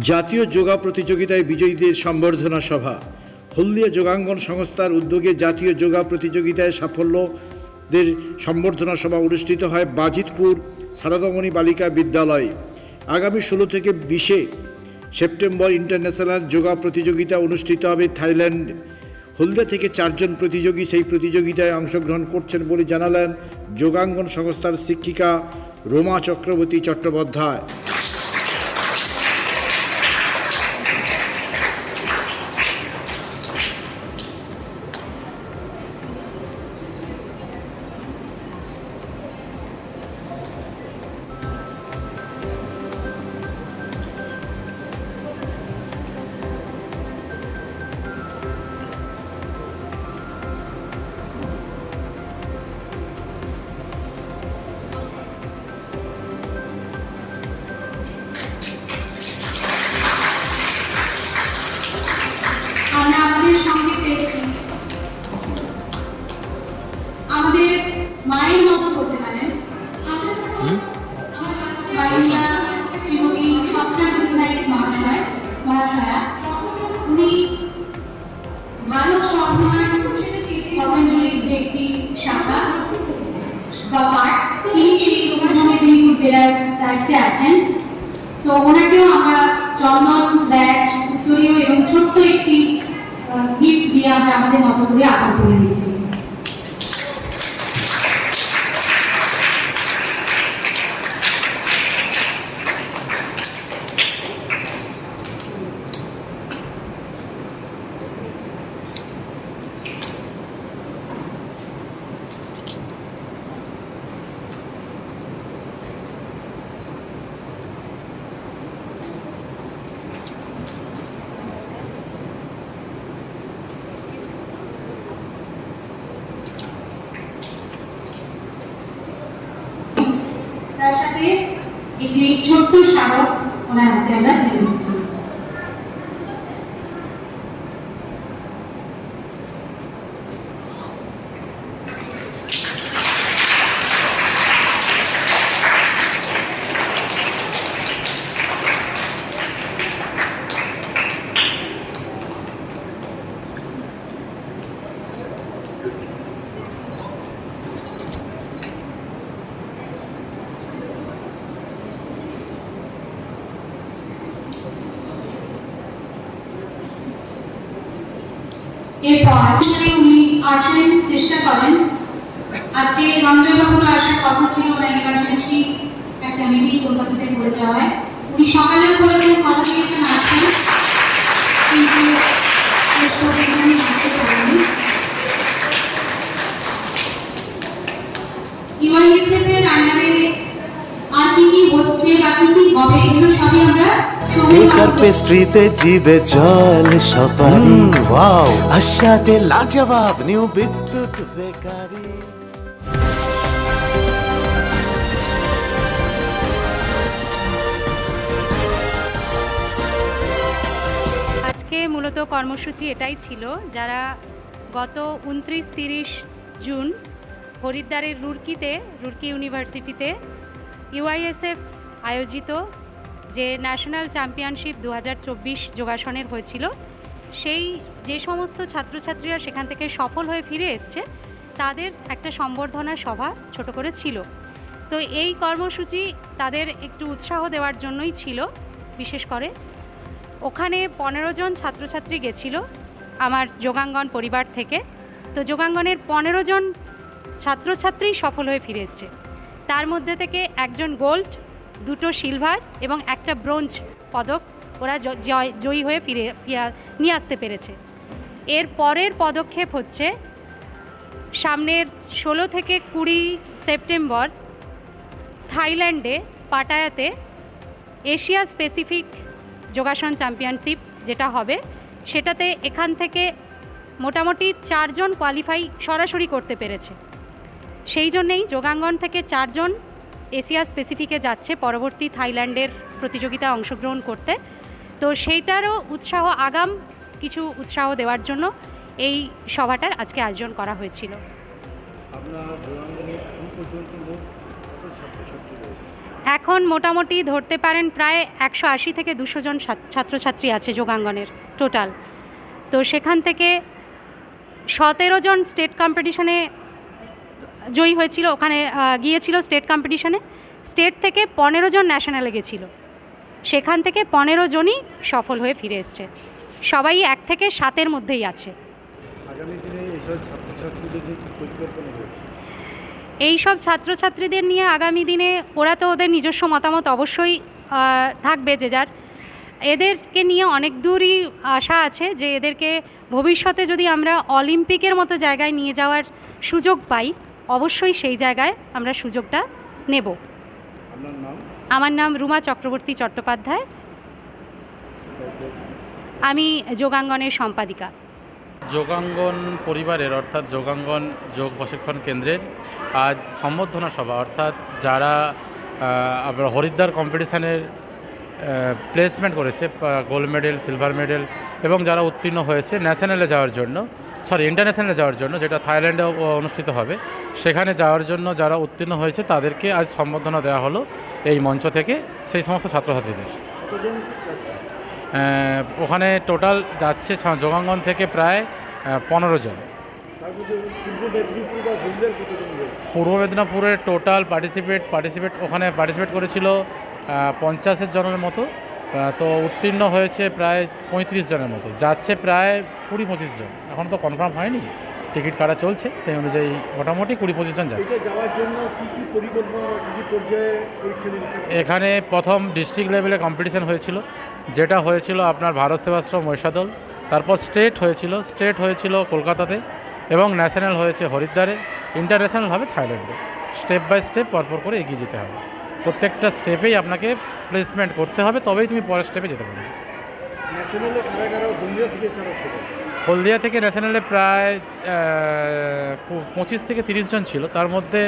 জাতীয় যোগা প্রতিযোগিতায় বিজয়ীদের সম্বর্ধনা সভা। হলদিয়া যোগাঙ্গন সংস্থার উদ্যোগে জাতীয় যোগা প্রতিযোগিতায় সাফল্যদের সম্বর্ধনা সভা অনুষ্ঠিত হয় বাজিতপুর সারদামণি বালিকা বিদ্যালয়ে। আগামী ষোলো থেকে বিশে সেপ্টেম্বর ইন্টারন্যাশনাল যোগা প্রতিযোগিতা অনুষ্ঠিত হবে থাইল্যান্ড। হলদিয়া থেকে চারজন প্রতিযোগী সেই প্রতিযোগিতায় অংশগ্রহণ করছেন বলে জানালেন যোগাঙ্গন সংস্থার শিক্ষিকা রোমা চক্রবর্তী চট্টোপাধ্যায়। জেলার দায়িত্বে আছেন। তো ওনাকেও আমরা চন্দন, ব্যাচ, উত্তরীয় এবং ছোট্ট একটি গিফট দিয়ে আমরা আমাদের মতো করে আদর করে নিচ্ছি তার সাথে একটি ছোট্ট স্মারক ওনার হাতে আমরা দিয়ে দিচ্ছি এরপর আসলে উনি আসেন চেষ্টা করেন। আজকে রঞ্জনবাবুর আসার কথা ছিল ওনার একটা মিটিং কলকাতাতে করে যাওয়ায়। উনি সকালেও বলেছেন কথা দিয়েছেন আন্ডারে আর কি কি হচ্ছে বা কি কি হবে, এগুলো সবই আমরা মারফত পেস্ট্রিতে জিবে জল সপারি। ওয়াও। আশাতে লাজবাব নিউ বিদ্যুৎ বেকারি। আজকে মূলত কর্মসূচি এটাই ছিল যারা গত উনত্রিশ তিরিশ জুন হরিদ্বারের রুরকিতে রুরকি ইউনিভার্সিটিতে ইউআইএসএফ আয়োজিত যে ন্যাশনাল চ্যাম্পিয়নশিপ দু হাজার চব্বিশ যোগাসনের হয়েছিল, সেই যে সমস্ত ছাত্রছাত্রীরা সেখান থেকে সফল হয়ে ফিরে এসছে, তাদের একটা সম্বর্ধনা সভা ছোট করে ছিল। তো এই কর্মসূচি তাদের একটু উৎসাহ দেওয়ার জন্যই ছিল, বিশেষ করে ওখানে পনেরো জন ছাত্রছাত্রী গেছিল আমার যোগাঙ্গন পরিবার থেকে। তো যোগাঙ্গনের পনেরো জন ছাত্রছাত্রী সফল হয়ে ফিরে এসছে। তার মধ্যে থেকে একজন গোল্ড দুটো সিলভার এবং একটা ব্রোঞ্জ পদক ওরা জয়- জয়ী হয়ে ফিরে নিয়ে আসতে পেরেছে। এর পরের পদক্ষেপ হচ্ছে সামনের ষোলো থেকে কুড়ি সেপ্টেম্বর থাইল্যান্ডে পাটায়াতে এশিয়া স্পেসিফিক যোগাসন চ্যাম্পিয়নশিপ যেটা হবে, সেটাতে এখান থেকে মোটামুটি চারজন কোয়ালিফাই সরাসরি করতে পেরেছে। সেই জন্যেই যোগাঙ্গন থেকে চারজন এশিয়া স্পেসিফিকে যাচ্ছে পরবর্তী থাইল্যান্ডের প্রতিযোগিতায় অংশগ্রহণ করতে। তো সেইটারও উৎসাহ আগাম কিছু উৎসাহ দেওয়ার জন্য এই সভাটার আজকে আয়োজন করা হয়েছিল। এখন মোটামুটি ধরতে পারেন প্রায় একশো আশি থেকে দুশো জন ছাত্রছাত্রী আছে যোগাঙ্গনের টোটাল তো সেখান থেকে সতেরো জন স্টেট কম্পিটিশনে জয়ী হয়েছিল ওখানে গিয়েছিল স্টেট কম্পিটিশনে স্টেট থেকে পনেরো জন ন্যাশনালে গেছিল। সেখান থেকে পনেরো জনই সফল হয়ে ফিরে এসছে। সবাই এক থেকে সাতের মধ্যেই আছে। এই সব ছাত্রছাত্রীদের নিয়ে আগামী দিনে ওরা তো ওদের নিজস্ব মতামত অবশ্যই থাকবে যে যার। এদেরকে নিয়ে অনেক দূরই আশা আছে যে এদেরকে ভবিষ্যতে যদি আমরা অলিম্পিকের মতো জায়গায় নিয়ে যাওয়ার সুযোগ পাই অবশ্যই সেই জায়গায় আমরা সুযোগটা নেব। আমার নাম রুমা চক্রবর্তী চট্টোপাধ্যায়। আমি যোগাঙ্গনের সম্পাদিকা। যোগাঙ্গন পরিবারের অর্থাৎ যোগাঙ্গন যোগ প্রশিক্ষণ কেন্দ্রের আজ সম্বর্ধনা সভা অর্থাৎ যারা আপনার হরিদ্বার কম্পিটিশানের প্লেসমেন্ট করেছে গোল্ড মেডেল সিলভার মেডেল এবং যারা উত্তীর্ণ হয়েছে ন্যাশনালে যাওয়ার জন্য সরি ইন্টারন্যাশনালে যাওয়ার জন্য যেটা থাইল্যান্ডে অনুষ্ঠিত হবে। সেখানে যাওয়ার জন্য যারা উত্তীর্ণ হয়েছে তাদেরকে আজ সম্বর্ধনা দেওয়া হলো এই মঞ্চ থেকে সেই সমস্ত ছাত্রছাত্রীদের। ওখানে টোটাল যাচ্ছে যোগাঙ্গন থেকে প্রায় পনেরো জন। পূর্ব মেদিনীপুরের টোটাল পার্টিসিপেট পার্টিসিপেট ওখানে পার্টিসিপেট করেছিল পঞ্চাশের জনের মতো। তো উত্তীর্ণ হয়েছে প্রায় পঁয়ত্রিশ জনের মতো। যাচ্ছে প্রায় কুড়ি পঁচিশ জন। এখন তো কনফার্ম হয়নি। টিকিট কাটা চলছে। সেই অনুযায়ী মোটামুটি কুড়ি পঁচিশ জন যাচ্ছে। এখানে প্রথম ডিস্ট্রিক্ট লেভেলে কম্পিটিশন হয়েছিল। যেটা হয়েছিল আপনার ভারত সেবাশ্রম মহিষাদল। তারপর স্টেট হয়েছিল। স্টেট হয়েছিল কলকাতাতে। এবং ন্যাশনাল হয়েছে হরিদ্বারে। ইন্টারন্যাশনাল হবে থাইল্যান্ডে। স্টেপ বাই স্টেপ পরপর করে এগিয়ে যেতে হবে। প্রত্যেকটা স্টেপেই আপনাকে প্লেসমেন্ট করতে হবে তবেই তুমি পরের স্টেপে যেতে পারবে। হলদিয়া থেকে ন্যাশনালে প্রায় পঁচিশ থেকে তিরিশ জন ছিল। তার মধ্যে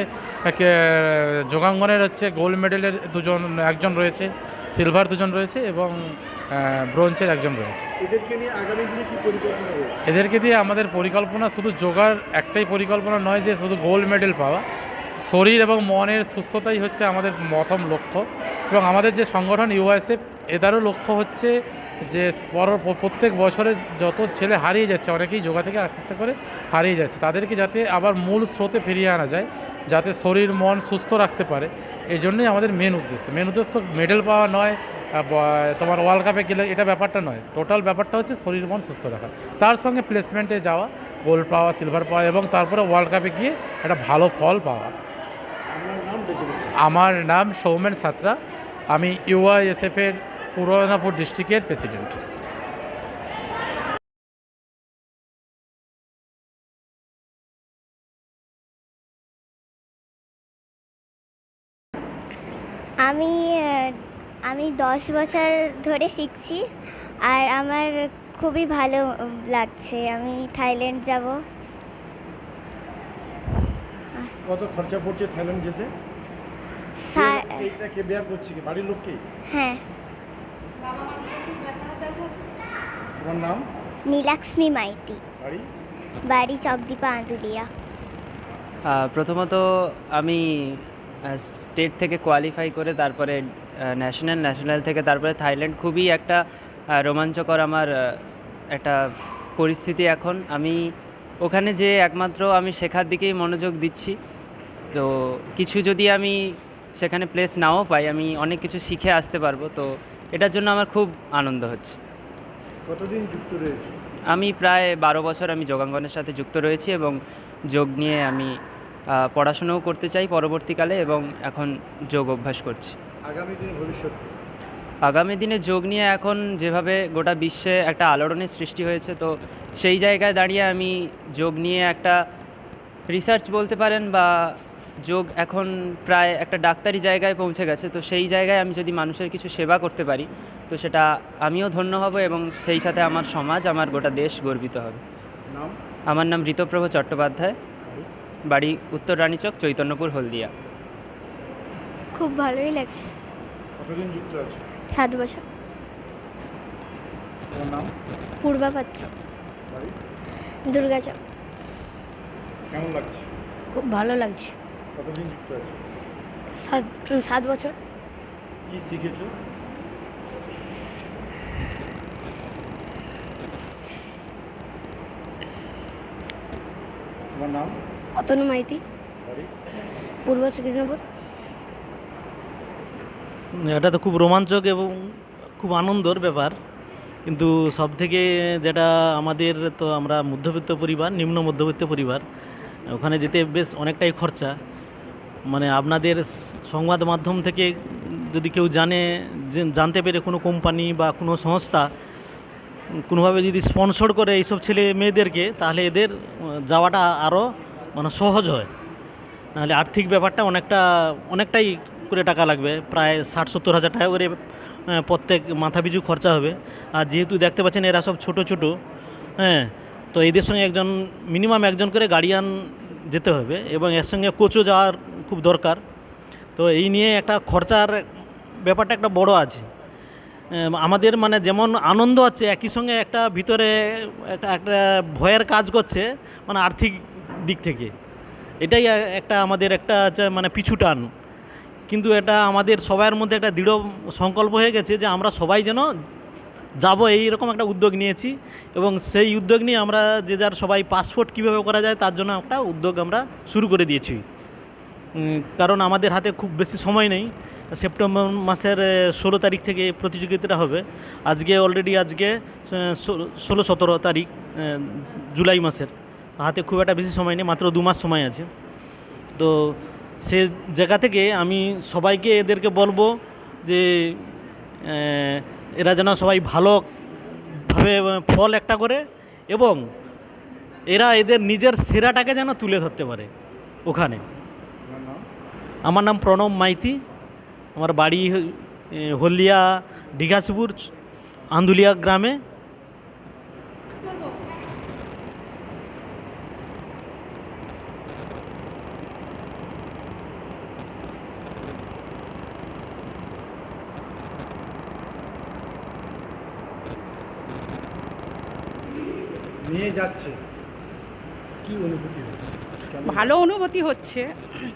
যোগাঙ্গনের হচ্ছে গোল্ড মেডেলের দুজন একজন রয়েছে সিলভার দুজন রয়েছে এবং ব্রোঞ্জের একজন রয়েছে। এদেরকে দিয়ে আমাদের পরিকল্পনা শুধু যোগার একটাই পরিকল্পনা নয় যে শুধু গোল্ড মেডেল পাওয়া শরীর এবং মনের সুস্থতাই হচ্ছে আমাদের প্রথম লক্ষ্য। এবং আমাদের যে সংগঠন ইউএসএফ, এদারও লক্ষ্য হচ্ছে যে পর- প্রত্যেক বছরে যত ছেলে হারিয়ে যাচ্ছে, অনেকেই যোগা থেকে আস্তে আস্তে করে হারিয়ে যাচ্ছে, তাদেরকে যাতে আবার মূল স্রোতে ফিরিয়ে আনা যায়, যাতে শরীর, মন সুস্থ রাখতে পারে, এই জন্যই আমাদের মেন উদ্দেশ্য। মেন উদ্দেশ্য মেডেল পাওয়া নয় তোমার ওয়ার্ল্ড কাপে গেলে এটা ব্যাপারটা নয় টোটাল ব্যাপারটা হচ্ছে শরীর, মন সুস্থ রাখা। তার সঙ্গে প্লেসমেন্টে যাওয়া গোল্ড পাওয়া সিলভার পাওয়া এবং তারপরে ওয়ার্ল্ড কাপে গিয়ে একটা ভালো ফল পাওয়া আপনার নাম ডেকে দিচ্ছি আমার নাম সৌমেন সাত্রা। আমি ইউআইএসএফের পূর্ব মেদিনীপুর ডিস্ট্রিক্টের প্রেসিডেন্ট। আমি আমি দশ বছর ধরে শিখছি আর আমার খুবই ভালো লাগছে। আমি থাইল্যান্ড যাব। কত খরচা পড়ছে থাইল্যান্ড যেতে? সা- বেয়ার করছে কি? বাড়ির লোক হ্যাঁ। তোমার নাম? নীলাক্ষ্মী মাইতি। বাড়ি? বাড়ি চকদীপা আঁতুলিয়া প্রথমত আমি স্টেট থেকে কোয়ালিফাই করে তারপরে ন্যাশনাল ন্যাশনাল থেকে তারপরে থাইল্যান্ড খুবই একটা রোমাঞ্চকর আমার একটা পরিস্থিতি এখন। আমি ওখানে যে একমাত্র আমি শেখার দিকেই মনোযোগ দিচ্ছি। তো কিছু যদি আমি সেখানে প্লেস নাও পাই আমি অনেক কিছু শিখে আসতে পারব তো এটার জন্য আমার খুব আনন্দ হচ্ছে। কতদিন যুক্ত রয়েছে? আমি প্রায় বারো বছর আমি যোগাঙ্গনের সাথে যুক্ত রয়েছি এবং যোগ নিয়ে আমি পড়াশোনাও করতে চাই পরবর্তীকালে এবং এখন যোগ অভ্যাস করছি। আগামী দিনে ভবিষ্যৎ আগামী দিনে যোগ নিয়ে এখন যেভাবে গোটা বিশ্বে একটা আলোড়নের সৃষ্টি হয়েছে তো সেই জায়গায় দাঁড়িয়ে আমি যোগ নিয়ে একটা রিসার্চ বলতে পারেন বা যোগ এখন প্রায় একটা ডাক্তারি জায়গায় পৌঁছে গেছে তো সেই জায়গায় আমি যদি মানুষের কিছু সেবা করতে পারি তো সেটা আমিও ধন্য হব এবং সেই সাথে আমার সমাজ আমার গোটা দেশ গর্বিত হবে। আমার নাম ঋতপ্রভ চট্টোপাধ্যায়। বাড়ি উত্তর রানীচক চৈতন্যপুর হলদিয়া। খুব ভালোই লাগছে। সাত বছর। তোমার নাম? পূর্বাপাত্র বাড়ি? দুর্গাচক কেমন লাগছে? খুব ভালো লাগছে। কতদিন যুক্ত আছে? সাত সাত বছর। কি শিখেছো? তোমার নাম? অতনু মাইতি। পূর্ব শ্রীকৃষ্ণপুর। এটা তো খুব রোমাঞ্চক এবং খুব আনন্দর ব্যাপার। কিন্তু সব থেকে যেটা আমাদের তো আমরা মধ্যবিত্ত পরিবার নিম্ন মধ্যবিত্ত পরিবার ওখানে যেতে বেশ অনেকটাই খরচা। মানে আপনাদের সংবাদ মাধ্যম থেকে যদি কেউ জানে জানতে পেরে কোনো কোম্পানি বা কোনো সংস্থা কোনোভাবে যদি স্পন্সর করে এইসব ছেলে মেয়েদেরকে, তাহলে এদের যাওয়াটা আরও মানে সহজ হয়। নাহলে আর্থিক ব্যাপারটা অনেকটা, অনেকটাই করে টাকা লাগবে, প্রায় ষাট সত্তর হাজার টাকা করে প্রত্যেক মাথা পিছু খরচা হবে। আর যেহেতু দেখতে পাচ্ছেন এরা সব ছোট ছোট হ্যাঁ তো এদের সঙ্গে একজন, মিনিমাম একজন করে গার্ডিয়ান যেতে হবে। এবং এর সঙ্গে কোচও যাওয়ার খুব দরকার। তো এই নিয়ে একটা খরচার ব্যাপারটা একটা বড় আছে। আমাদের মানে যেমন আনন্দ হচ্ছে একই সঙ্গে একটা ভিতরে একটা একটা ভয়ের কাজ করছে মানে আর্থিক দিক থেকে। এটাই একটা আমাদের একটা মানে পিছু টান। কিন্তু এটা আমাদের সবার মধ্যে একটা দৃঢ় সংকল্প হয়ে গেছে যে আমরা সবাই যেন যাব এই রকম একটা উদ্যোগ নিয়েছি এবং সেই উদ্যোগ নিয়ে আমরা যে যার সবাই পাসপোর্ট কীভাবে করা যায় তার জন্য একটা উদ্যোগ আমরা শুরু করে দিয়েছি। কারণ আমাদের হাতে খুব বেশি সময় নেই। সেপ্টেম্বর মাসের ষোলো তারিখ থেকে প্রতিযোগিতাটা হবে। আজকে অলরেডি আজকে ষোলো সতেরো তারিখ জুলাই মাসের। হাতে খুব একটা বেশি সময় নেই, মাত্র দু মাস সময় আছে। তো সে জায়গা থেকে আমি সবাইকে এদেরকে বলব যে এরা যেন সবাই ভালোভাবে ফল একটা করে এবং এরা এদের নিজের সেরাটাকে যেন তুলে ধরতে পারে ওখানে। আমার নাম প্রণব মাইতি আমার বাড়ি হলদিয়া ডিঘাসপুর আন্দুলিয়া গ্রামে নিয়ে যাচ্ছে কি অনুভূতি? ভালো অনুভূতি হচ্ছে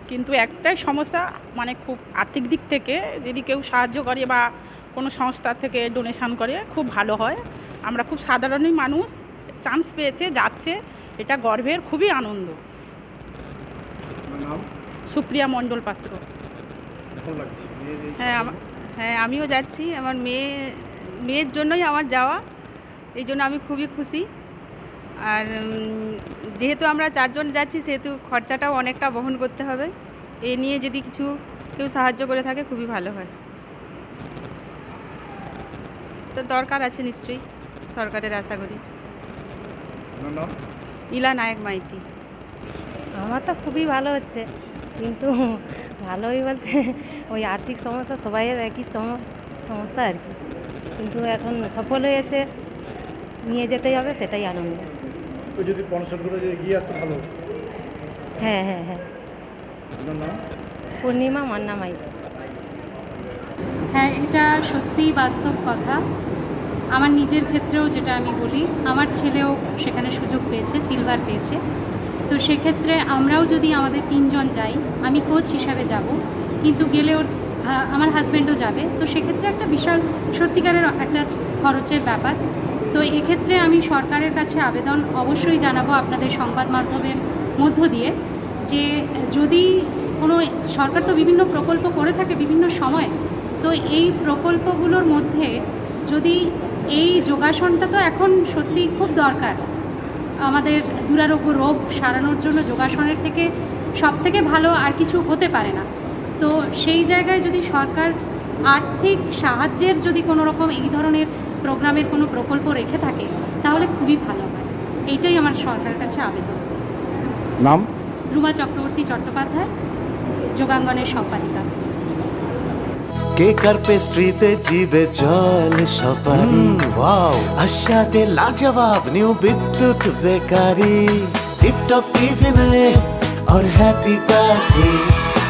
কিন্তু একটাই সমস্যা মানে খুব আর্থিক দিক থেকে যদি কেউ সাহায্য করে বা কোনো সংস্থা থেকে ডোনেশন করে খুব ভালো হয়। আমরা খুব সাধারণই মানুষ চান্স পেয়েছে যাচ্ছে এটা গর্বের খুবই আনন্দ। সুপ্রিয়া মণ্ডল পাত্র। হ্যাঁ হ্যাঁ আমিও যাচ্ছি আমার মেয়ে মেয়ের জন্যই আমার যাওয়া এই জন্য আমি খুবই খুশি। আর যেহেতু আমরা চারজন যাচ্ছি সেহেতু খরচাটাও অনেকটা বহন করতে হবে। এ নিয়ে যদি কিছু কেউ সাহায্য করে থাকে খুবই ভালো হয়। তো দরকার আছে নিশ্চয়ই সরকারের আশা করি। ইলা নায়ক মাইতি। আমার তো খুবই ভালো হচ্ছে কিন্তু ভালোই বলতে ওই আর্থিক সমস্যা সবাইয়ের একই সমস্যা আর কি। কিন্তু এখন সফল হয়েছে নিয়ে যেতেই হবে সেটাই আনন্দ। ও যদি করে যদি এগিয়ে আসতে ভালো হ্যাঁ হ্যাঁ হ্যাঁ। আপনার নাম? পূর্ণিমা মান্না হ্যাঁ এটা সত্যিই বাস্তব কথা। আমার নিজের ক্ষেত্রেও যেটা আমি বলি আমার ছেলেও সেখানে সুযোগ পেয়েছে সিলভার পেয়েছে। তো সেক্ষেত্রে আমরাও যদি আমাদের তিনজন যাই আমি কোচ হিসাবে যাব কিন্তু গেলেও আহ, আমার হাজব্যান্ডও যাবে। তো সেক্ষেত্রে একটা বিশাল সত্যিকারের একটা খরচের ব্যাপার। তো এক্ষেত্রে আমি সরকারের কাছে আবেদন অবশ্যই জানাব আপনাদের সংবাদ মাধ্যমের মধ্য দিয়ে যে যদি কোনো সরকার তো বিভিন্ন প্রকল্প করে থাকে বিভিন্ন সময়, তো এই প্রকল্পগুলোর মধ্যে যদি এই যোগাসনটা তো এখন সত্যি খুব দরকার। আমাদের দুরারোগ্য রোগ সারানোর জন্য যোগাসনের থেকে সব থেকে ভালো আর কিছু হতে পারে না। তো সেই জায়গায় যদি সরকার আর্থিক সাহায্যের যদি কোনো রকম এই ধরনের প্রোগ্রামের কোনো প্রকল্প রেখে থাকে তাহলে খুবই ভালো হয় এইটাই আমার সরকারের কাছে আবেদন নাম রুমা চক্রবর্তী চট্টোপাধ্যায় যোগাঙ্গনের সম্পাদিকা কেক আর পেস্ট্রিতে জিবে জল সপারি ওয়াও আশাতে লাজবাব নিউ বিদ্যুৎ বেকারি টিপটপ টিফিনে और happy party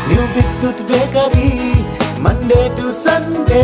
new Bidyut bakery Monday to Sunday